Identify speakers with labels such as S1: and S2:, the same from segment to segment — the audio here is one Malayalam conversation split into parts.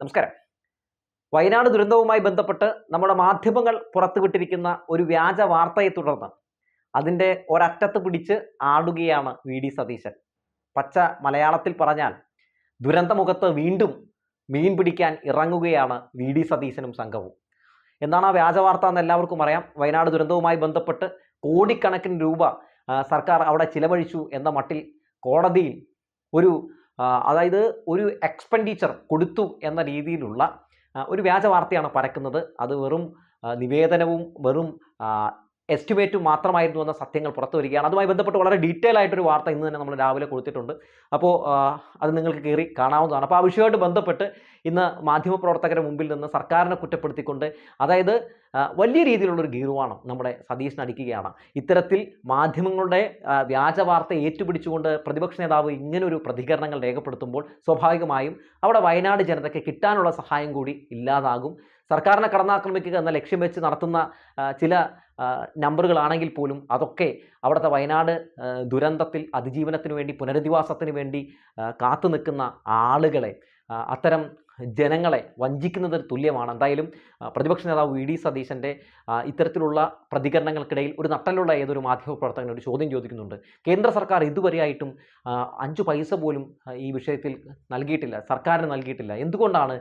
S1: നമസ്കാരം. വയനാട് ദുരന്തവുമായി ബന്ധപ്പെട്ട് നമ്മുടെ മാധ്യമങ്ങൾ പുറത്തുവിട്ടിരിക്കുന്ന ഒരു വ്യാജ വാർത്തയെ തുടർന്ന് അതിന്റെ ഒരറ്റത്ത് പിടിച്ച് ആടുകയാണ് വി ഡി സതീശൻ. പച്ച മലയാളത്തിൽ പറഞ്ഞാൽ ദുരന്തമുഖത്ത് വീണ്ടും മീൻ പിടിക്കാൻ ഇറങ്ങുകയാണ് വി ഡി സതീശനും സംഘവും. എന്താണ് ആ വ്യാജ വാർത്ത എന്ന് എല്ലാവർക്കും അറിയാം. വയനാട് ദുരന്തവുമായി ബന്ധപ്പെട്ട് കോടിക്കണക്കിന് രൂപ സർക്കാർ അവിടെ ചിലവഴിച്ചു എന്ന മട്ടിൽ കോടതിയിൽ ഒരു അതായത് ഒരു എക്സ്പെൻഡിച്ചർ കൊടുത്തു എന്ന രീതിയിലുള്ള ഒരു വ്യാജ വാർത്തയാണ് പരക്കുന്നത്. അത് വെറും നിവേദനവും വെറും എസ്റ്റിമേറ്റും മാത്രമായിരുന്നു എന്ന സത്യങ്ങൾ പുറത്തു വരികയാണ്. അതുമായി ബന്ധപ്പെട്ട് വളരെ ഡീറ്റെയിൽ ആയിട്ടൊരു വാർത്ത ഇന്ന് തന്നെ നമ്മൾ രാവിലെ കൊടുത്തിട്ടുണ്ട്. അപ്പോൾ അത് നിങ്ങൾക്ക് കയറി കാണാവുന്നതാണ്. അപ്പോൾ ആ വിഷയമായിട്ട് ബന്ധപ്പെട്ട് ഇന്ന് മാധ്യമപ്രവർത്തകരുടെ മുമ്പിൽ നിന്ന് സർക്കാരിനെ കുറ്റപ്പെടുത്തിക്കൊണ്ട് അതായത് വലിയ രീതിയിലുള്ളൊരു ഗീർവാണം നമ്മുടെ സതീഷിന് അടിക്കുകയാണ്. ഇത്തരത്തിൽ മാധ്യമങ്ങളുടെ വ്യാജ വാർത്ത ഏറ്റുപിടിച്ചുകൊണ്ട് പ്രതിപക്ഷ നേതാവ് ഇങ്ങനൊരു പ്രതികരണങ്ങൾ രേഖപ്പെടുത്തുമ്പോൾ സ്വാഭാവികമായും അവിടെ വയനാട് ജനതയ്ക്ക് കിട്ടാനുള്ള സഹായം കൂടി ഇല്ലാതാകും. സർക്കാരിനെ കടന്നാക്രമിക്കുക എന്ന ലക്ഷ്യം വെച്ച് നടത്തുന്ന ചില നമ്പറുകളാണെങ്കിൽ പോലും അതൊക്കെ അവിടുത്തെ വയനാട് ദുരന്തത്തിൽ അതിജീവനത്തിന് വേണ്ടി പുനരധിവാസത്തിന് വേണ്ടി കാത്തു നിൽക്കുന്ന ആളുകളെ അത്തരം ജനങ്ങളെ വഞ്ചിക്കുന്നതിന് തുല്യമാണ്. എന്തായാലും പ്രതിപക്ഷ നേതാവ് വി ഡി സതീശന്റെ ഇത്തരത്തിലുള്ള പ്രതികരണങ്ങൾക്കിടയിൽ ഒരു നട്ടലുള്ള ഏതൊരു മാധ്യമപ്രവർത്തകൻ ഒരു ചോദ്യം ചോദിക്കുന്നുണ്ട്. കേന്ദ്ര സർക്കാർ ഇതുവരെയായിട്ടും അഞ്ച് പൈസ പോലും ഈ വിഷയത്തിൽ നൽകിയിട്ടില്ല സർക്കാരിന് നൽകിയിട്ടില്ല. എന്തുകൊണ്ടാണ്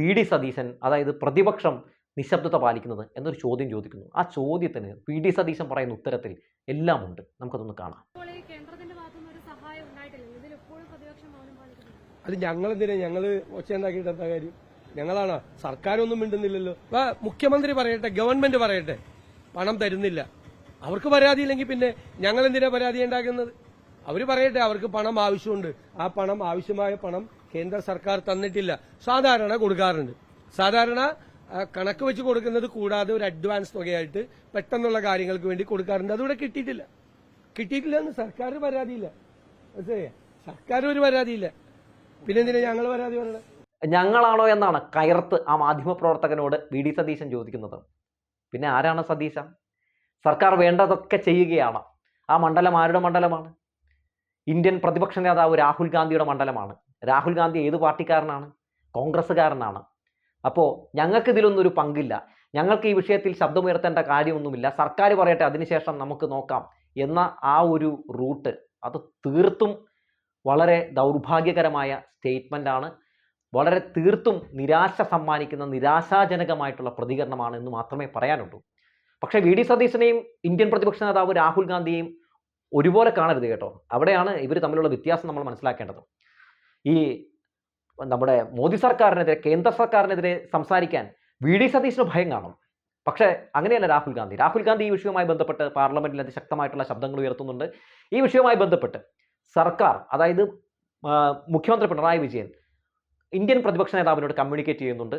S1: വി ഡി സതീശൻ അതായത് പ്രതിപക്ഷം നിശബ്ദത പാലിക്കുന്നത് എന്നൊരു ചോദ്യം ചോദിക്കുന്നു. ആ ചോദ്യത്തിന് വി ഡി സതീശൻ പറയുന്ന ഉത്തരത്തിൽ എല്ലാമുണ്ട്. നമുക്കതൊന്ന് കാണാം
S2: ഇപ്പോൾ ഈ കേന്ദ്രത്തിന്റെ ഭാഗത്തുനിന്ന് ഒരു സഹായം ഉണ്ടായിട്ടില്ല ഇതിൽ എപ്പോഴും പ്രതിപക്ഷം മൗനം പാലിക്കുന്നു
S3: അത് ഞങ്ങളെന്തിനാ? ഞങ്ങൾ ഒച്ചയുണ്ടാക്കിയിട്ട് എന്താ കാര്യം? ഞങ്ങളാണ്? സർക്കാരൊന്നും മിണ്ടുന്നില്ലല്ലോ. മുഖ്യമന്ത്രി പറയട്ടെ ഗവൺമെന്റ് പറയട്ടെ. പണം തരുന്നില്ല. അവർക്ക് പരാതിയില്ലെങ്കിൽ പിന്നെ ഞങ്ങൾ എന്തിനാ പരാതി ഉണ്ടാക്കുന്നത്? അവർ പറയട്ടെ അവർക്ക് പണം ആവശ്യമുണ്ട്. ആ പണം ആവശ്യമായ പണം കേന്ദ്ര സർക്കാർ തന്നിട്ടില്ല. സാധാരണ കൊടുക്കാറുണ്ട്. സാധാരണ കണക്ക് വെച്ച് കൊടുക്കുന്നത് കൂടാതെ ഒരു അഡ്വാൻസ് തുകയായിട്ട് പെട്ടെന്നുള്ള കാര്യങ്ങൾക്ക് വേണ്ടി കൊടുക്കാറുണ്ട്. അതിവിടെ കിട്ടിയിട്ടില്ല. കിട്ടിയിട്ടില്ല എന്ന് സർക്കാർ പരാതിയില്ല. സർക്കാർ ഒരു പരാതിയില്ല. പിന്നെന്തിനാ ഞങ്ങൾ പരാതി പറയണത്
S1: ഞങ്ങളാണോ എന്നാണ് കയർത്ത് ആ മാധ്യമപ്രവർത്തകനോട് വി ഡി സതീശൻ ചോദിക്കുന്നത്. പിന്നെ ആരാണ് സതീശ സർക്കാർ വേണ്ടതൊക്കെ ചെയ്യുകയാണ്. ആ മണ്ഡലം ആരുടെ മണ്ഡലമാണ്? ഇന്ത്യൻ പ്രതിപക്ഷ നേതാവ് രാഹുൽ ഗാന്ധിയുടെ മണ്ഡലമാണ്. രാഹുൽ ഗാന്ധി ഏത് പാർട്ടിക്കാരനാണ്? കോൺഗ്രസ്സുകാരനാണ്. അപ്പോൾ ഞങ്ങൾക്ക് ഇതിലൊന്നും ഒരു പങ്കില്ല. ഞങ്ങൾക്ക് ഈ വിഷയത്തിൽ ശബ്ദമുയർത്തേണ്ട കാര്യമൊന്നുമില്ല. സർക്കാർ പറയട്ടെ അതിനുശേഷം നമുക്ക് നോക്കാം എന്ന ആ ഒരു റൂട്ട് അത് തീർത്തും വളരെ ദൗർഭാഗ്യകരമായ സ്റ്റേറ്റ്മെന്റാണ് വളരെ തീർത്തും നിരാശ സമ്മാനിക്കുന്ന നിരാശാജനകമായിട്ടുള്ള പ്രതികരണമാണ് എന്ന് മാത്രമേ പറയാനുള്ളൂ. പക്ഷേ വി. ഡി. സതീശനെയും ഇന്ത്യൻ പ്രതിപക്ഷ നേതാവ് രാഹുൽ ഗാന്ധിയെയും ഒരുപോലെ കാണരുത് കേട്ടോ. അവിടെയാണ് ഇവർ തമ്മിലുള്ള വ്യത്യാസം നമ്മൾ മനസ്സിലാക്കേണ്ടത്. ഈ നമ്മുടെ മോദി സർക്കാരിനെതിരെ കേന്ദ്ര സർക്കാരിനെതിരെ സംസാരിക്കാൻ വി. ഡി. സതീശന് ഭയം കാണും. പക്ഷേ അങ്ങനെയല്ല രാഹുൽ ഗാന്ധി. രാഹുൽ ഗാന്ധി ഈ വിഷയവുമായി ബന്ധപ്പെട്ട് പാർലമെന്റിൽ അതിശക്തമായിട്ടുള്ള ശബ്ദങ്ങൾ ഉയർത്തുന്നുണ്ട്. ഈ വിഷയവുമായി ബന്ധപ്പെട്ട് സർക്കാർ അതായത് മുഖ്യമന്ത്രി പിണറായി വിജയൻ ഇന്ത്യൻ പ്രതിപക്ഷ നേതാവിനോട് കമ്മ്യൂണിക്കേറ്റ് ചെയ്യുന്നുണ്ട്.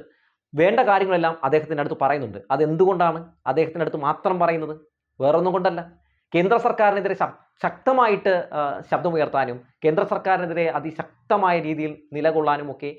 S1: വേണ്ട കാര്യങ്ങളെല്ലാം അദ്ദേഹത്തിന്റെ അടുത്ത് പറയുന്നുണ്ട്. അതെന്തുകൊണ്ടാണ് അദ്ദേഹത്തിന്റെ അടുത്ത് മാത്രം പറയുന്നത്? വേറൊന്നും കൊണ്ടല്ല. കേന്ദ്ര സർക്കാരിനെതിരെ ശക്തമായിട്ട് ശബ്ദമുയർത്താനും കേന്ദ്ര സർക്കാരിനെതിരെ അതിശക്തമായ രീതിയിൽ നിലകൊള്ളാനും ഒക്കെ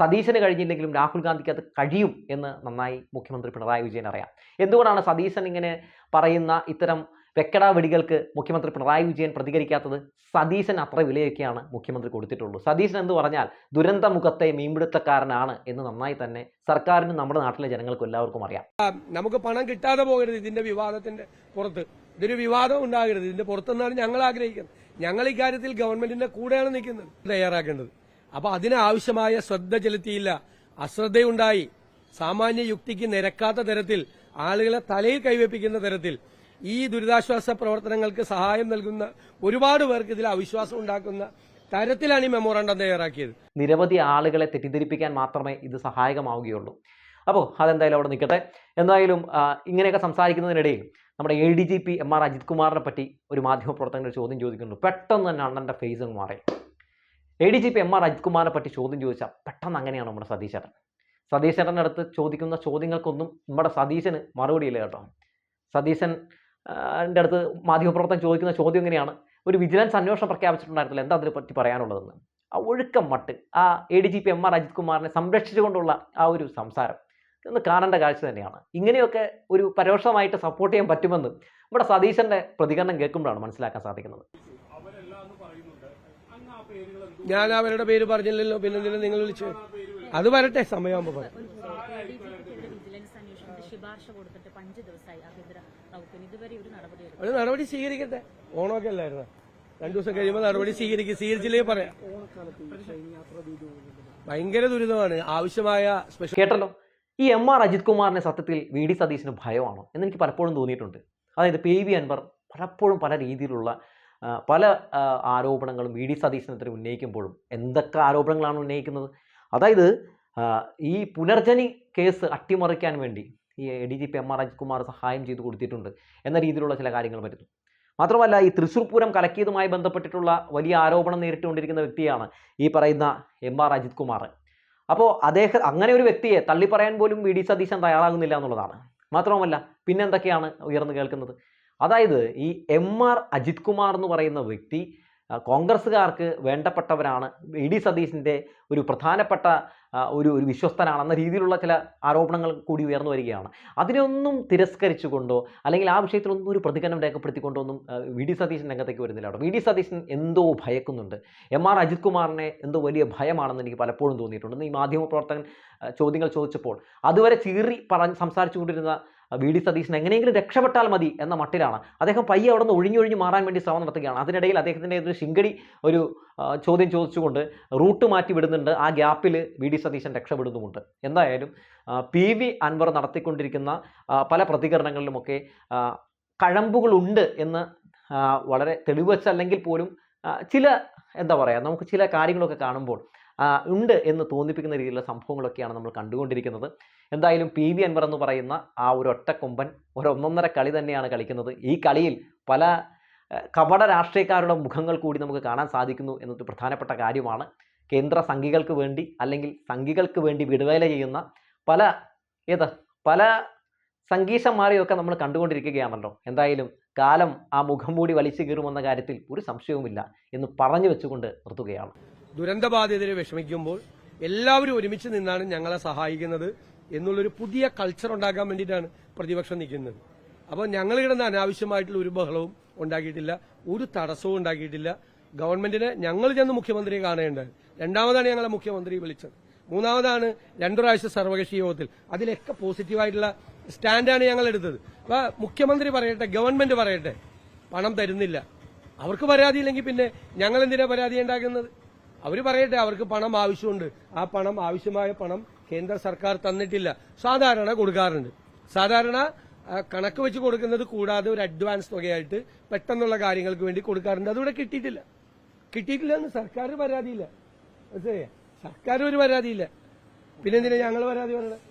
S1: സതീശന് കഴിഞ്ഞില്ലെങ്കിലും രാഹുൽ ഗാന്ധിക്ക് അത് കഴിയും എന്ന് നന്നായി മുഖ്യമന്ത്രി പിണറായി വിജയൻ അറിയാം. എന്തുകൊണ്ടാണ് സതീശൻ ഇങ്ങനെ പറയുന്ന ഇത്തരം വെക്കട വെടികൾക്ക് മുഖ്യമന്ത്രി പിണറായി വിജയൻ പ്രതികരിക്കാത്തത് സതീശൻ അത്ര വിലയൊക്കെയാണ് മുഖ്യമന്ത്രി കൊടുത്തിട്ടുള്ളൂ. സതീശൻ എന്ന് പറഞ്ഞാൽ ദുരന്തമുഖത്തെ മീൻപിടുത്തക്കാരനാണ് എന്ന് നന്നായി തന്നെ സർക്കാരിനും നമ്മുടെ നാട്ടിലെ ജനങ്ങൾക്കും എല്ലാവർക്കും അറിയാം.
S3: നമുക്ക് പണം കിട്ടാതെ പോകരുത് ഇതിന്റെ വിവാദത്തിന്റെ പുറത്ത്. ഇതൊരു വിവാദം ഉണ്ടാകരുത്. ഇതിന്റെ പുറത്തുനിന്നാണ് ഞങ്ങൾ ആഗ്രഹിക്കുന്നത്. ഞങ്ങൾ ഇക്കാര്യത്തിൽ ഗവൺമെന്റിന്റെ കൂടെയാണ് നിൽക്കുന്നത്. തയ്യാറാക്കേണ്ടത്. അപ്പൊ അതിനാവശ്യമായ ശ്രദ്ധ ചെലുത്തിയില്ല. അശ്രദ്ധയുണ്ടായി. സാമാന്യ യുക്തിക്ക് നിരക്കാത്ത തരത്തിൽ ആളുകളെ തലയിൽ കൈവെപ്പിക്കുന്ന തരത്തിൽ ഈ ദുരിതാശ്വാസ പ്രവർത്തനങ്ങൾക്ക് സഹായം നൽകുന്ന ഒരുപാട് പേർക്ക് ഇതിൽ അവിശ്വാസം ഉണ്ടാക്കുന്ന തരത്തിലാണ് ഈ മെമ്മോറാണ്ടം തയ്യാറാക്കിയത്.
S1: നിരവധി ആളുകളെ തെറ്റിദ്ധരിപ്പിക്കാൻ മാത്രമേ ഇത് സഹായകമാവുകയുള്ളൂ. അപ്പോൾ അതെന്തായാലും അവിടെ നിൽക്കട്ടെ. എന്തായാലും ഇങ്ങനെയൊക്കെ സംസാരിക്കുന്നതിനിടയിൽ നമ്മുടെ A D G P M R Ajith കുമാറിനെ പറ്റി ഒരു മാധ്യമപ്രവർത്തകൻ ഒരു ചോദ്യം ചോദിക്കുന്നു പെട്ടെന്ന് തന്നെ അണ്ണന്റെ ഫേസ് അങ്ങ് മാറി. A D G P M R Ajith കുമാറിനെ പറ്റി ചോദ്യം ചോദിച്ചാൽ പെട്ടെന്ന് അങ്ങനെയാണ് നമ്മുടെ സതീശേട്ടൻ സതീശേട്ടന്റെ അടുത്ത് ചോദിക്കുന്ന ചോദ്യങ്ങൾക്കൊന്നും നമ്മുടെ സതീശന് മറുപടിയില്ല കേട്ടോ. സതീശൻ ആ, ന്റെ അടുത്ത് മാധ്യമപ്രവർത്തകൻ ചോദിക്കുന്ന ചോദ്യം എങ്ങനെയാണ്? ഒരു വിജിലൻസ് അന്വേഷണം പ്രഖ്യാപിച്ചിട്ടുണ്ടായിരുന്നില്ല. എന്താ അതിനെ പറ്റി പറയാനുള്ളതെന്ന്? ആ ഒഴുക്കം മട്ട് ആ A D G P M R Ajith കുമാറിനെ സംരക്ഷിച്ചുകൊണ്ടുള്ള ആ ഒരു സംസാരം ഇതൊന്ന് കാണേണ്ട കാഴ്ച തന്നെയാണ്. ഇങ്ങനെയൊക്കെ ഒരു പരോക്ഷമായിട്ട് സപ്പോർട്ട് ചെയ്യാൻ പറ്റുമെന്ന് നമ്മുടെ സതീശന്റെ പ്രതികരണം കേൾക്കുമ്പോഴാണ് മനസ്സിലാക്കാൻ സാധിക്കുന്നത്.
S3: ഞാൻ അവരുടെ പേര് പറഞ്ഞില്ലല്ലോ പിന്നെ നിങ്ങൾ വിളിച്ചു? അത് വരട്ടെ
S4: സമയമാകുമ്പോൾ ശുപാർശ കൊടുത്തിട്ട് അഞ്ച് ദിവസമായി ആഭ്യന്തര വകുപ്പിന് ഇതുവരെ ഒരു നടപടി എടുത്തു
S3: ഒരു നടപടി സ്വീകരിക്കട്ടെ. ഓണമൊക്കെ അല്ലായിരുന്നു? രണ്ടു ദിവസം കഴിയുമ്പോൾ നടപടി സ്വീകരിക്കും. സ്വീകരിച്ചില്ലേ പറയാം. ഭയങ്കര ദുരിതമാണ്. ആവശ്യമായ സ്പെഷ്യൽ
S1: കേട്ടല്ലോ. ഈ എം ആർ അജിത് കുമാറിനെ സത്യത്തിൽ വി ഡി സതീശിന് ഭയമാണോ എന്നെനിക്ക് പലപ്പോഴും തോന്നിയിട്ടുണ്ട്. അതായത് പി വി അൻവർ പലപ്പോഴും പല രീതിയിലുള്ള പല ആരോപണങ്ങളും വി ഡി സതീശനെതിരെ ഉന്നയിക്കുമ്പോഴും എന്തൊക്കെ ആരോപണങ്ങളാണ് ഉന്നയിക്കുന്നത്? അതായത് ഈ പുനർജനി കേസ് അട്ടിമറിക്കാൻ വേണ്ടി ഈ D G P M R Ajithkumar സഹായം ചെയ്തു കൊടുത്തിട്ടുണ്ട് എന്ന രീതിയിലുള്ള ചില കാര്യങ്ങൾ വരുന്നു. മാത്രമല്ല ഈ തൃശ്ശൂർ പൂരം കലക്കിയതുമായി ബന്ധപ്പെട്ടിട്ടുള്ള വലിയ ആരോപണം നേരിട്ടുകൊണ്ടിരിക്കുന്ന വ്യക്തിയാണ് ഈ പറയുന്ന എം ആർ അജിത് കുമാർ അപ്പോൾ അദ്ദേഹം അങ്ങനെ ഒരു വ്യക്തിയെ തള്ളിപ്പറയാൻ പോലും വി ഡി സതീശൻ തയ്യാറാകുന്നില്ല എന്നുള്ളതാണ്. മാത്രവുമല്ല പിന്നെന്തൊക്കെയാണ് ഉയർന്നു കേൾക്കുന്നത്? അതായത് ഈ എം ആർ അജിത് കുമാർ എന്ന് പറയുന്ന വ്യക്തി കോൺഗ്രസ്സുകാർക്ക് വേണ്ടപ്പെട്ടവരാണ് വി ഡി സതീശിന്റെ ഒരു പ്രധാനപ്പെട്ട ഒരു ഒരു വിശ്വസ്തനാണെന്ന രീതിയിലുള്ള ചില ആരോപണങ്ങൾ കൂടി ഉയർന്നു വരികയാണ്. അതിനൊന്നും തിരസ്കരിച്ചുകൊണ്ടോ അല്ലെങ്കിൽ ആ വിഷയത്തിലൊന്നും ഒരു പ്രതികരണം രേഖപ്പെടുത്തിക്കൊണ്ടോ ഒന്നും വി. ഡി. സതീശൻ രംഗത്തേക്ക് വരുന്നില്ല അവിടെ വി. ഡി. സതീശൻ എന്തോ ഭയക്കുന്നുണ്ട്. എം. ആർ. അജിത് കുമാറിനെ എന്തോ വലിയ ഭയമാണെന്ന് എനിക്ക് പലപ്പോഴും തോന്നിയിട്ടുണ്ട്. ഈ മാധ്യമപ്രവർത്തകൻ പ്രവർത്തകൻ ചോദ്യങ്ങൾ ചോദിച്ചപ്പോൾ അതുവരെ ചീറി പറഞ്ഞ് സംസാരിച്ചുകൊണ്ടിരുന്ന വി ഡി സതീശൻ എങ്ങനെയെങ്കിലും രക്ഷപ്പെട്ടാൽ മതി എന്ന മട്ടിലാണ്. അദ്ദേഹം പയ്യെ അവിടെ നിന്ന് ഒഴിഞ്ഞൊഴിഞ്ഞ് മാറാൻ വേണ്ടി ശ്രമം നടത്തുകയാണ്. അതിനിടയിൽ അദ്ദേഹത്തിന്റെ ഒരു ശിങ്കടി ഒരു ചോദ്യം ചോദിച്ചുകൊണ്ട് റൂട്ട് മാറ്റി വിടുന്നുണ്ട്. ആ ഗ്യാപ്പിൽ വി ഡി സതീശൻ രക്ഷപ്പെടുന്നുമുണ്ട്. എന്തായാലും പി വി അൻവർ നടത്തിക്കൊണ്ടിരിക്കുന്ന പല പ്രതികരണങ്ങളിലുമൊക്കെ കഴമ്പുകളുണ്ട് എന്ന് വളരെ തെളിവ് വെച്ചല്ലെങ്കിൽ പോലും ചില എന്താ പറയുക നമുക്ക് ചില കാര്യങ്ങളൊക്കെ കാണുമ്പോൾ ഉണ്ട് എന്ന് തോന്നിപ്പിക്കുന്ന രീതിയിലുള്ള സംഭവങ്ങളൊക്കെയാണ് നമ്മൾ കണ്ടുകൊണ്ടിരിക്കുന്നത്. എന്തായാലും പി വി അൻവർ എന്ന് പറയുന്ന ആ ഒരു ഒറ്റക്കൊമ്പൻ ഒരു ഒന്നൊന്നര കളി തന്നെയാണ് കളിക്കുന്നത്. ഈ കളിയിൽ പല കപട രാഷ്ട്രീയക്കാരുടെ മുഖങ്ങൾ കൂടി നമുക്ക് കാണാൻ സാധിക്കുന്നു എന്നത് പ്രധാനപ്പെട്ട കാര്യമാണ്. കേന്ദ്ര സംഘികൾക്ക് വേണ്ടി അല്ലെങ്കിൽ സംഘികൾക്ക് വേണ്ടി വിടുവേല ചെയ്യുന്ന പല ഏത് പല സംഗീഷന്മാരെയൊക്കെ നമ്മൾ കണ്ടുകൊണ്ടിരിക്കുകയാണല്ലോ. എന്തായാലും കാലം ആ മുഖം മൂടി വലിച്ചു കീറുമെന്ന കാര്യത്തിൽ ഒരു സംശയവുമില്ല എന്ന് പറഞ്ഞു വെച്ചുകൊണ്ട് നിർത്തുകയാണ്.
S3: ദുരന്തബാധിതരെ വിഷമിക്കുമ്പോൾ എല്ലാവരും ഒരുമിച്ച് നിന്നാണ് ഞങ്ങളെ സഹായിക്കുന്നത് എന്നുള്ളൊരു പുതിയ കൾച്ചർ ഉണ്ടാക്കാൻ വേണ്ടിയിട്ടാണ് പ്രതിപക്ഷം നിൽക്കുന്നത്. അപ്പോൾ ഞങ്ങൾ കിടന്ന അനാവശ്യമായിട്ടുള്ള ഒരു ബഹളവും ഉണ്ടാക്കിയിട്ടില്ല ഒരു തടസ്സവും ഉണ്ടാക്കിയിട്ടില്ല. ഗവൺമെന്റിനെ ഞങ്ങൾ ചെന്ന് മുഖ്യമന്ത്രിയെ കാണേണ്ടത്. രണ്ടാമതാണ് ഞങ്ങളെ മുഖ്യമന്ത്രി വിളിച്ചത്. മൂന്നാമതാണ് രണ്ടു പ്രാവശ്യം സർവകക്ഷി യോഗത്തിൽ. അതിലൊക്കെ പോസിറ്റീവായിട്ടുള്ള സ്റ്റാൻഡാണ് ഞങ്ങൾ എടുത്തത്. അപ്പോൾ മുഖ്യമന്ത്രി പറയട്ടെ ഗവൺമെന്റ് പറയട്ടെ പണം തരുന്നില്ല. അവർക്ക് പരാതിയില്ലെങ്കിൽ പിന്നെ ഞങ്ങൾ എന്തിനാ പരാതി ഉണ്ടാക്കുന്നത്? അവർ പറയട്ടെ അവർക്ക് പണം ആവശ്യമുണ്ട്. ആ പണം ആവശ്യമായ പണം കേന്ദ്ര സർക്കാർ തന്നിട്ടില്ല. സാധാരണ കൊടുക്കാറുണ്ട്. സാധാരണ കണക്ക് വെച്ച് കൊടുക്കുന്നത് കൂടാതെ ഒരു അഡ്വാൻസ് തുകയായിട്ട് പെട്ടെന്നുള്ള കാര്യങ്ങൾക്ക് വേണ്ടി കൊടുക്കാറുണ്ട്. അതിവിടെ കിട്ടിയിട്ടില്ല. കിട്ടിയിട്ടില്ല എന്ന് സർക്കാർ പരാതിയില്ല. മനസ്സിലായോ? സർക്കാർ ഒരു പരാതിയില്ല. പിന്നെന്തിനാ ഞങ്ങൾ പരാതി പറയണത്